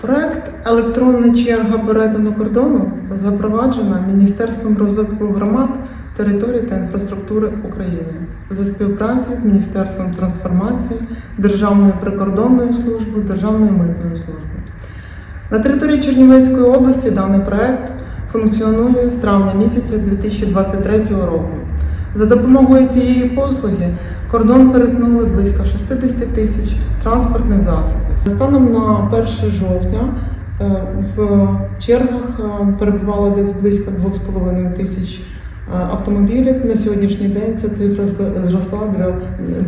Проект Електронна черга перетину кордону запроваджена Міністерством розвитку громад, територій та інфраструктури України за співпраці з Міністерством трансформації, Державною прикордонною службою, Державною митною службою. На території Чернівецької області даний проект функціонує з травня місяця 2023 року. За допомогою цієї послуги кордон перетнули близько 60 тисяч транспортних засобів. Станом на 1 жовтня е, в чергах е, перебувало десь близько 2,5 тисяч е, автомобілів. На сьогоднішній день ця цифра зросла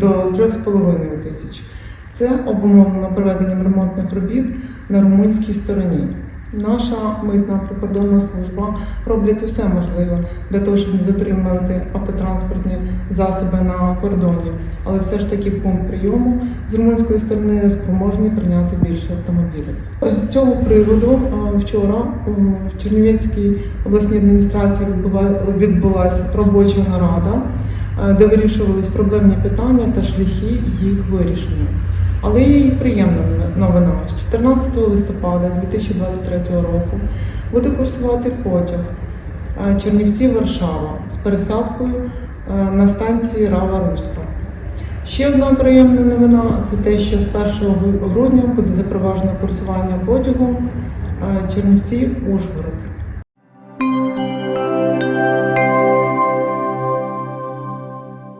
до 3,5 тисяч. Це обумовлено проведенням ремонтних робіт на румунській стороні. Наша митна прикордонна служба роблять усе можливе для того, щоб затримувати автотранспортні засоби на кордоні. Але все ж таки пункт прийому з румунської сторони спроможний прийняти більше автомобілів. З цього приводу е, вчора в Чернівецькій обласній адміністрації відбулася робоча нарада, е, де вирішувались проблемні питання та шляхи їх вирішення. Але є і приємна новина. З 14 листопада 2023 року буде курсувати потяг е, Чернівці-Варшава з пересадкою е, на станції Рава Руська. Ще одна приємна новина це те, що з 1 грудня буде запроваджено курсування потягом е, Чернівці-Ужгород.